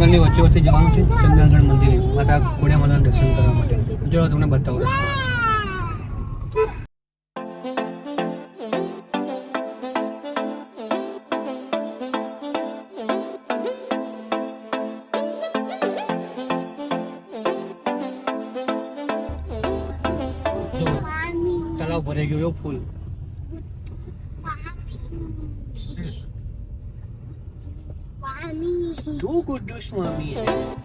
જંગલની વચ્ચે વચ્ચે જવાનું છે ચંદ્રગઢ મંદિરે. માતા ખોડિયા માતાના દર્શન કરવા માટે. ચલો તમને બતાવું રસ્તો. તળાવ ભરાઈ ગયો, એવો ફૂલ. Do good, Dusmami.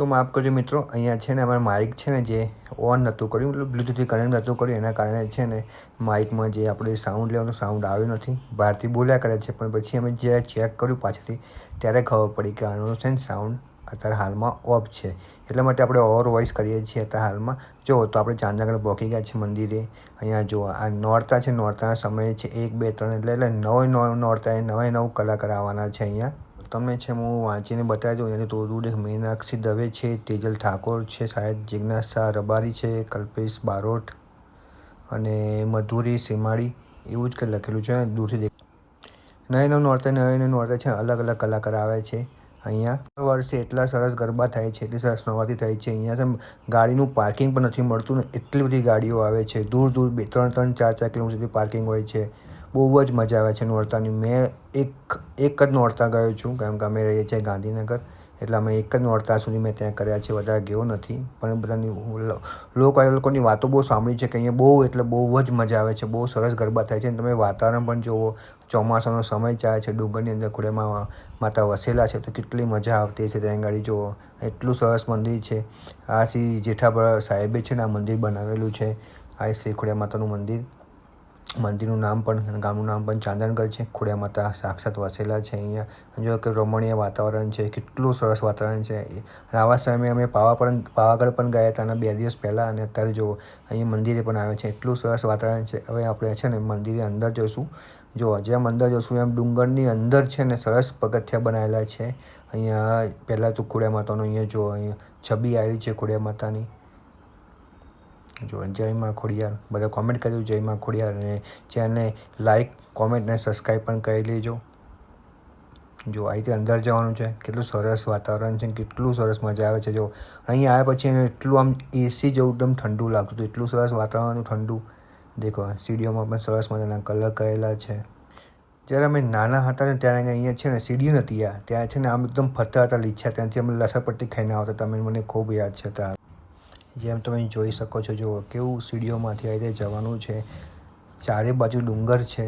તો માફ કરજો મિત્રો, અહીંયા છે ને અમારે માઇક છે ને જે ઓન નહોતું કર્યું, મતલબ બ્લૂટૂથથી કનેક્ટ નહોતું કર્યું, એના કારણે છે ને માઇકમાં જે આપણે સાઉન્ડ લેવાનું સાઉન્ડ આવ્યો નથી. બહારથી બોલ્યા કરે છે, પણ પછી અમે જ્યારે ચેક કર્યું પાછળથી, ત્યારે ખબર પડી કે આનો છે ને સાઉન્ડ અત્યારે હાલમાં ઓફ છે. એટલા માટે આપણે ઓવર વોઇસ કરીએ છીએ અત્યારે હાલમાં. જો, તો આપણે ચાંદાગઢ પહોંચી ગયા છે મંદિરે. અહીંયા જો, આ નોરતા છે, નોરતાના સમય છે, એક, બે, ત્રણ, એટલે એટલે નવે, નવ, નોરતાએ નવે, નવ કલાકાર આવવાના છે અહીંયા. તમને છે, હું વાંચીને બતાવી દઉં. એની તોડુડે મીનાક્ષી દવે છે, તેજલ ઠાકોર છે, શાયદ જિજ્ઞાસ રબારી છે, કલ્પેશ બારોટ અને મધુરી સીમાડી. એવું જ કંઈ લખેલું છે, દૂરથી દેખ. નયન નોરતે, નવ નોરતે છે, અલગ અલગ કલાકાર આવે છે અહીંયા. દર વર્ષે એટલા સરસ ગરબા થાય છે, એટલી સરસ નવાથી થાય છે. અહીંયા ગાડીનું પાર્કિંગ પણ નથી મળતું ને, એટલી બધી ગાડીઓ આવે છે. દૂર દૂર બે, ત્રણ ત્રણ, ચાર ચાર કિલોમીટર સુધી પાર્કિંગ હોય છે. બહુ જ મજા આવે છે નોરતાની. મેં એક એક જ નોરતા ગયો છું, કેમ કે અમે રહીએ છીએ ગાંધીનગર. એટલે અમે એક જ નોરતા સુધી મેં ત્યાં કર્યા છે વધારે ગયો નથી. પણ બધાની લોકો એ લોકોની વાતો બહુ સાંભળી છે કે અહીંયા બહુ, એટલે બહુ જ મજા આવે છે, બહુ સરસ ગરબા થાય છે. અને તમે વાતાવરણ પણ જુઓ, ચોમાસાનો સમય ચાલે છે, ડુંગરની અંદર ખુડેમાં માતા વસેલા છે, તો કેટલી મજા આવતી છે ત્યાં આગળ જુઓ. એટલું સરસ મંદિર છે. આ શ્રી જેઠાભર સાહેબે છે ને આ મંદિર બનાવેલું છે, આ શ્રી ખુડિયા માતાનું મંદિર. મંદિરનું નામ પણ ગામનું નામ પણ ચાંદનગઢ છે. ખોડિયા માતા સાક્ષાત વસેલા છે અહીંયા. જો કે રમણીય વાતાવરણ છે, કેટલું સરસ વાતાવરણ છે. રાવા સામે અમે પાવા પણ, પાવાગઢ પણ ગયા હતા અને બે દિવસ પહેલાં અને અત્યારે જો અહીંયા મંદિરે પણ આવ્યો છે. એટલું સરસ વાતાવરણ છે. હવે આપણે છે ને મંદિરે અંદર જઈશું. જો જેમ અંદર જઈશું, એમ ડુંગરની અંદર છે ને સરસ પગથિયા બનાવેલા છે. અહીંયા પહેલાં તો ખોડિયા માતાનો અહીંયા જો અહીંયા છબી આવેલી છે ખોડિયા માતાની. જો જય માં ખોડિયાર, બધા કોમેન્ટ કરજો જય માં ખોડિયાર અને ચેનલને લાઈક કોમેન્ટ અને સબસ્ક્રાઈબ પણ કરી લેજો. જો અહીંથી અંદર જવાનું છે, કેટલું સરસ વાતાવરણ છે, કેટલું સરસ મજા આવે છે. જો અહીં આવ્યા પછી એને એટલું આમ એસી જેવું એકદમ ઠંડુ લાગતું હતું, એટલું સરસ વાતાવરણનું ઠંડુ. દેખો સીડીઓમાં પણ સરસ મજાના કલર કરેલા છે. જ્યારે અમે નાના હતા ને ત્યારે અહીંયા છે ને સીડી નથી આ, ત્યાં છે ને આમ એકદમ ફરતા હતા લીછા ત્યાંથી અમે લસરપટ્ટી ખાઈને આવતા તમે મને ખૂબ યાદ છે ત્યાં. જેમ તમે જોઈ શકો છો જો કેવું સીડીઓમાંથી આવી રીતે જવાનું છે. ચારે બાજુ ડુંગર છે.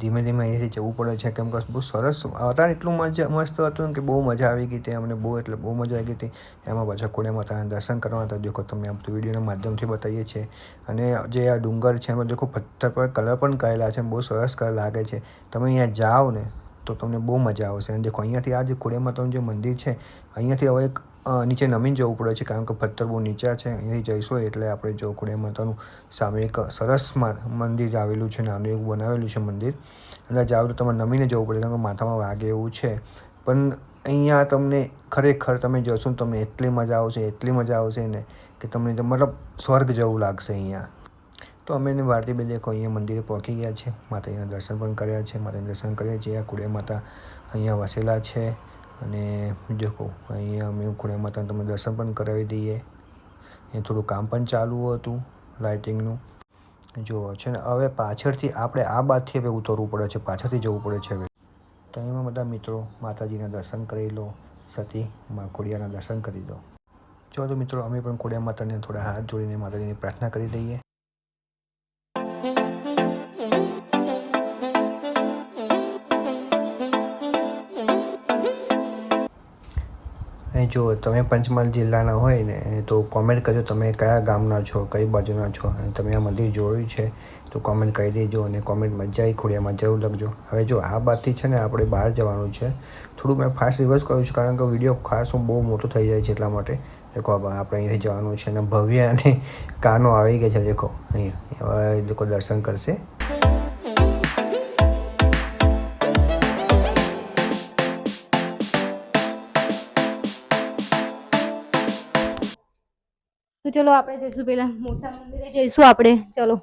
ધીમે ધીમે અહીંયાથી જવું પડે છે. કેમ કે બહુ સરસ અત્યારે એટલું મજા, મસ્ત હતું કે બહુ મજા આવી ગઈ હતી અમને, બહુ એટલે બહુ મજા આવી ગઈ હતી. એમાં પાછા કોડિયા માતાના દર્શન કરવા હતા. દેખો તમે આમ તો વિડીયોના માધ્યમથી બતાવીએ છીએ. અને જે આ ડુંગર છે, એમાં દેખો પથ્થર પર કલર પણ કરેલા છે બહુ સરસ કલર લાગે છે. તમે અહીંયા જાઓ ને તો તમને બહુ મજા આવશે. અને દેખો અહીંયાથી આ જે કોડિયા માતાનું જે મંદિર છે, અહીંયાથી હવે એક નીચે નમીને જવું પડે છે કારણ કે પથ્થર બહુ નીચા છે, અહીંથી જઈશું એટલે આપણે જો ખોડિયાર માતાનું સામે એક સરસ મંદિર આવેલું છે, નાનું એવું બનાવેલું છે મંદિર. એટલે જાવ તો તમારે નમીને જવું પડે કારણ કે માથામાં વાગે એવું છે. પણ અહીંયા તમને ખરેખર તમે જશો ને તમને એટલી મજા આવશે, એટલી મજા આવશે ને કે તમને મતલબ સ્વર્ગ જેવું લાગશે અહીંયા. તો અમે એને ભારતી બે દેખો અહીંયા મંદિરે પહોંચી ગયા છે. માતાજીના દર્શન પણ કર્યા છે, માતાજીના દર્શન કર્યા છે. આ ખોડિયાર માતા અહીંયા વસેલા છે. અને દેખો, અહીંયા અમે ખોડિયાર માતાને તમને દર્શન પણ કરાવી દઈએ. એ થોડું કામ પણ ચાલુ હતું લાઇટિંગનું જો, છે ને, હવે પાછળથી આપણે આ બાજથી હવે ઉતરવું પડે છે, પાછળથી જવું પડે છે હવે. તો એમાં બધા મિત્રો માતાજીના દર્શન કરી લો, સતી મા ખોડિયાના દર્શન કરી દો. જો તો મિત્રો, અમે પણ ખોડિયા માતાને થોડા હાથ જોડીને માતાજીની પ્રાર્થના કરી દઈએ. જો તમે પંચમહાલ જિલ્લાના હોય ને, તો કોમેન્ટ કરજો તમે કયા ગામના છો, કઈ બાજુના છો, અને તમે આ મંદિર જોયું છે, તો કોમેન્ટ કરી દેજો અને કોમેન્ટમાં આવી ખોડિયામાં જરૂર લખજો. હવે જો આ બાતથી છે ને આપણે બહાર જવાનું છે, થોડુંક મેં ફાસ્ટ રિવર્સ કર્યું છે, કારણ કે વીડિયો ખાસ બહુ મોટો થઈ જાય છે એટલા માટે. દેખો આપણે અહીંથી જવાનું છે અને ભવ્ય અને કાનો આવી ગયા છે, દેખો, અહીંયા હવે લોકો દર્શન કરશે. તો ચલો આપણે જઈશું પેલા મોટા મંદિરે જઈશું આપણે. ચલો.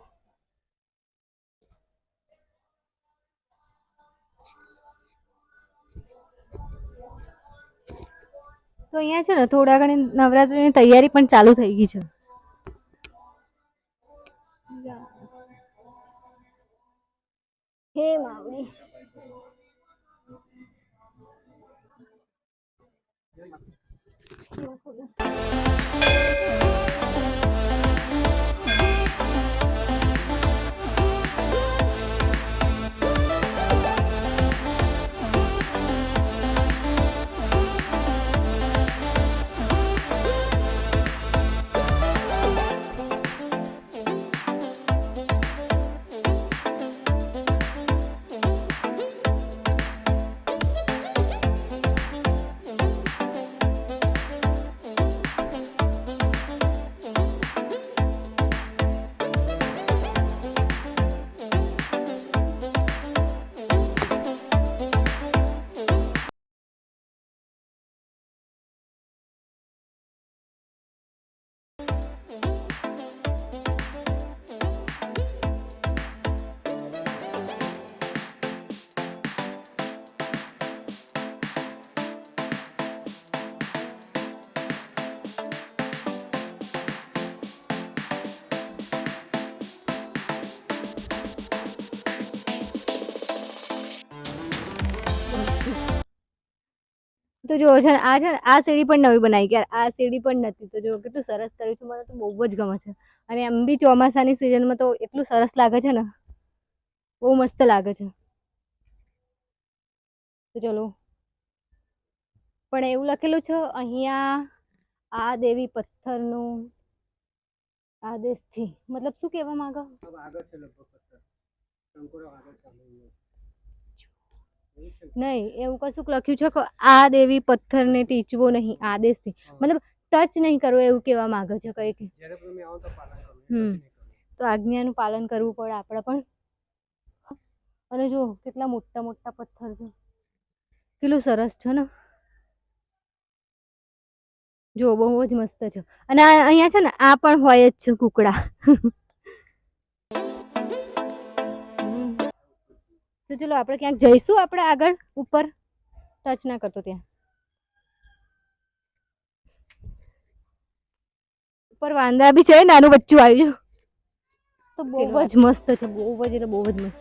તો અહીંયા છે ને થોડા ઘણી નવરાત્રીની તૈયારી પણ ચાલુ થઈ ગઈ છે. હે માવડી તો જો છે આ છે આ સીડી પણ નવી બનાવી કે આ સીડી પણ નથી. તો જો કેટલું સરસ કર્યું છે, મને તો બહુ જ ગમે છે. અને એમ બી ચોમાસાની સિઝનમાં તો એટલું સરસ લાગે છે ને, બહુ મસ્ત લાગે છે. તો ચલો. પણ એવું લખેલું છે, અહીંયા આ દેવી પથ્થરનું આદેશથી. મતલબ શું કહેવા માંગો? આગળ છે આગળ ચાલે? નહીં એવું કશુંક લખ્યું છે કે આ દેવી પથ્થરને ટીચવો નહીં આદેશથી. મતલબ ટચ નહીં કરવો એવું કહેવા માંગે છે કંઈક હમ. તો આજ્ઞાનું પાલન કરવું પડે આપણે પણ. અને જો કેટલા મોટા મોટા પથ્થર છે. કેટલું સરસ છે ને. જો બહુ જ મસ્ત છે. અને અહીંયા છે ને આ પણ હોય જ છે કુકડા. તો ચલો આપણે ક્યાંક જઈશું આપણે આગળ ઉપર. ટચ ના કરતો ત્યાં. ઉપર વાંદરા બી છે નાનું બચ્ચું આવ્યું. તો બહુ જ મસ્ત છે બહુ જ એટલે બહુ જ મસ્ત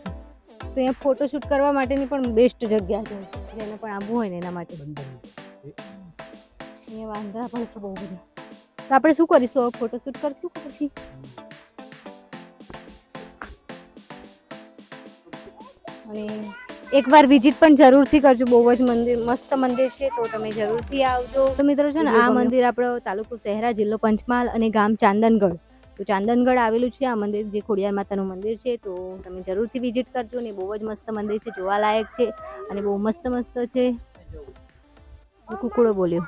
તો અહીંયા ફોટોશૂટ કરવા માટેની પણ બેસ્ટ જગ્યા છે જેને પણ આવવું હોય ને એના માટે. અહીંયા વાંદરા પણ છે બહુ બધા. તો આપણે શું કરીશું? ફોટોશૂટ કરશું પછી? અને એકવાર વિઝિટ પણ જરૂરથી કરજો. બહુ જ મંદિર મસ્ત મંદિર છે તો તમે જરૂરથી આવજો. તો મિત્રો છે ને આ મંદિર આપણો તાલુકો શહેરા જિલ્લો પંચમહાલ અને ગામ ચાંદનગઢ. તો ચાંદનગઢ આવેલું છે આ મંદિર જે ખોડિયાર માતાનું મંદિર છે. તો તમે જરૂરથી વિઝિટ કરજો ને બહુ જ મસ્ત મંદિર છે જોવાલાયક છે અને બહુ મસ્ત મસ્ત છે. કુકડો બોલ્યો.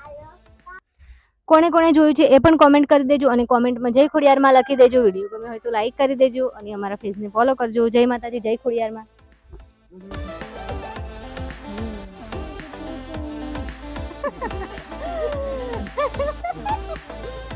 કોને કોણે જોયું છે એ પણ કોમેન્ટ કરી દેજો અને કોમેન્ટમાં જય ખોડિયારમાં લખી દેજો. વીડિયો ગમે હોય તો લાઈક કરી દેજો અને અમારા ફેસને ફોલો કરજો. જય માતાજી જય ખોડિયારમાં. Ha ha ha ha!